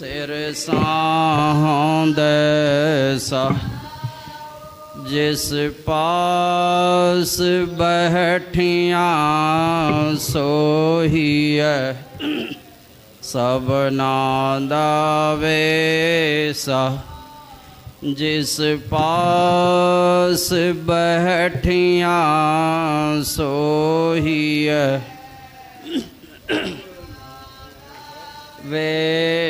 ਸਿਰ ਸਾਹੰਦੇ ਸਾ। ਜਿਸ ਪਾਸ ਬਹਿਠੀਆਂ ਸੋਹੀਐ, ਸਭਨਾ ਦਾ ਵੇਸਾ। ਜਿਸ ਪਾਸ ਬਹਿਠੀਆਂ ਸੋਹੀਐ ਵੇ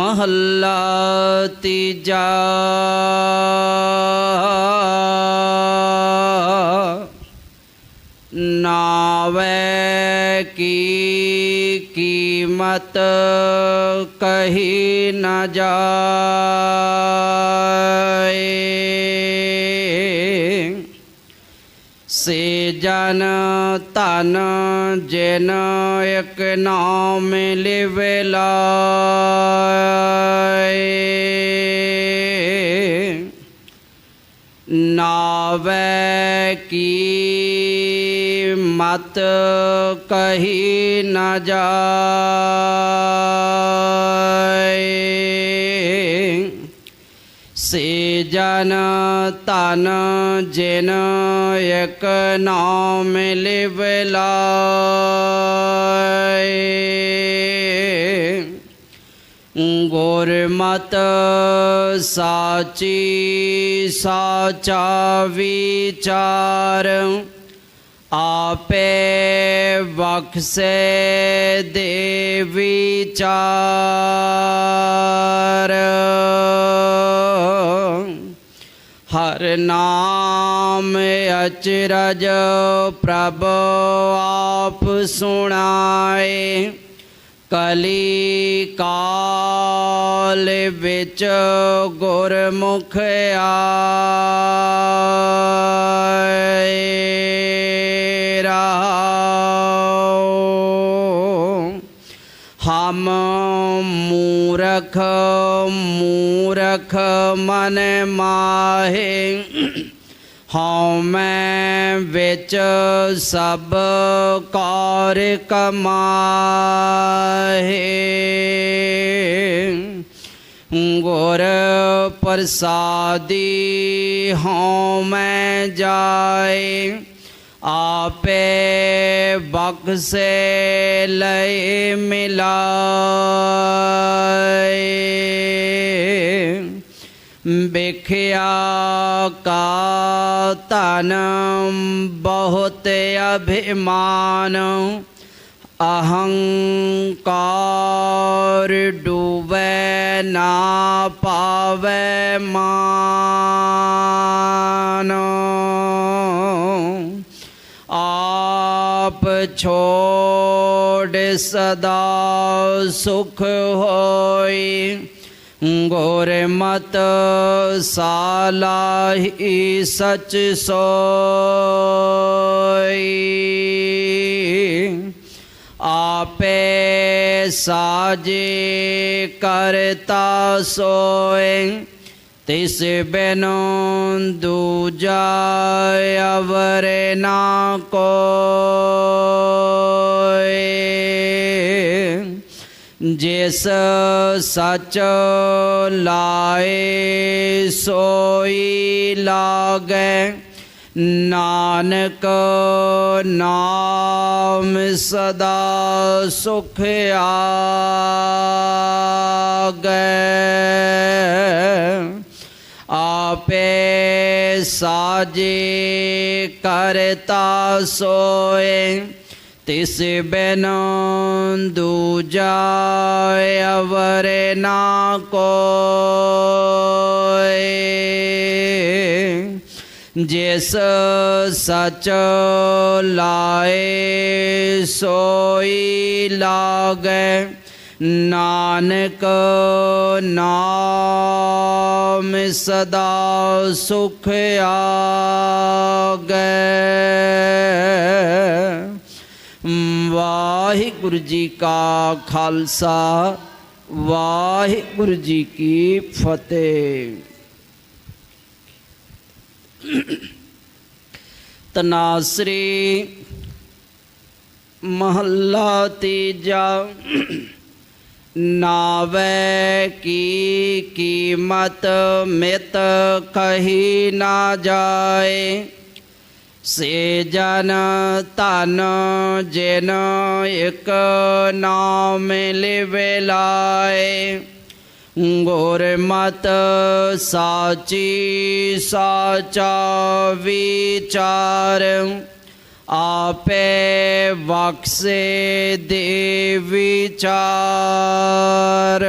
ਮਹੱਲਾ ਤੀਜਾ। ਨਾਵੇ ਕੀ ਕੀਮਤ ਕਹੀ ਨ ਜਾ। ਸੇ ਜਨ ਧਨ ਜਿਨ ਇਕ ਨਾਮ ਲਿਵੇ ਲਾਏ। ਨਾਵੇ ਕੀ ਮਤ ਕਹੀ ਨ ਜਾਏ। ਸੇ ਜਨ ਤਨ ਜਿਨ ਇਕ ਨਾਮ ਲਿਵ ਲਾਏ ਗੁਰਮਤ ਸਾਚੀ ਸਾਚਾ ਵਿਚਾਰ ਆਪੇ ਬਖਸ਼ੇ ਦੇ ਵਿਚਾਰ ਹਰ ਨਾਮ ਅਚਰਜ ਪ੍ਰਭ ਆਪ ਸੁਣਾਏ ਕਲੀ ਕਾਲ ਵਿੱਚ ਗੁਰਮੁਖ ਆਏ ਹਮ ਮੂਰਖ ਮੂਰਖ ਮਨ ਮਾਹੇ। ਹਉ ਮੈਂ ਵਿੱਚ ਸਭ ਕਾਰ ਕਮਾਹੇ। ਗੁਰ ਪ੍ਰਸਾਦੀ ਹਉ ਮੈਂ ਜਾਏ। ਆਪੇ ਬਖਸ਼ੇ ਲੈ ਮਿਲਾਏ। ਵੇਖਿਆ ਕਾ ਤਨ ਬਹੁਤ ਅਭਿਮਾਨ ਅਹੰਕਾਰ ਡੂਬੈ ਨਾ ਪਾਵੈ ਮਾਨ। ਛੋੜ ਸਦਾ ਸੁਖ ਹੋਈ। ਗੁਰਮਤ ਸਾਲਾਹੀ ਸਚ ਸੋਈ। ਆਪੇ ਸਾਜੇ ਕਰਤਾ ਸੋਏ। ਤਿਸ ਬਿਨੋ ਦੂਜਾ ਅਵਰ ਨਾ ਕੋਏ ਜਿਸ ਸਚ ਲਾਏ ਸੋਈ ਲਾਗੈ। ਨਾਨਕ ਨਾਮ ਸਦਾ ਸੁਖ ਆਗੈ। ਆਪੇ ਸਾਜੇ ਕਰਤਾ ਸੋਏ ਤਿਸ ਬਿਨ ਦੂਜਾ ਅਵਰ ਨਾ ਕੋਏ। ਜਿਸ ਸਚ ਲਾਏ ਸੋਈ ਲਾਗੈ ਨਾਨਕ ਨਾਮ ਸਦਾ ਸੁਖ ਆਗੈ। ਵਾਹਿਗੁਰੂ ਜੀ ਕਾ ਖਾਲਸਾ, ਵਾਹਿਗੁਰੂ ਜੀ ਕੀ ਫਤਿਹ। ਤਨਾਸਰੀ ਮਹੱਲਾ ਤੀਜਾ। ਨਾਵੇ ਕੀ ਕੀਮਤ ਮਿਤ ਕਹੀ ਨਾ ਜਾਏ। ਸੇ ਜਨ ਧਨ ਜਿਨ ਇਕ ਨਾਮ ਲਿਵੇ ਲਾਏ। ਗੁਰਮਤ ਸਾਚੀ ਸਾਚਾ ਵਿਚਾਰ ਆਪੇ ਬਖਸੇ ਦੇ ਵਿਚਾਰ।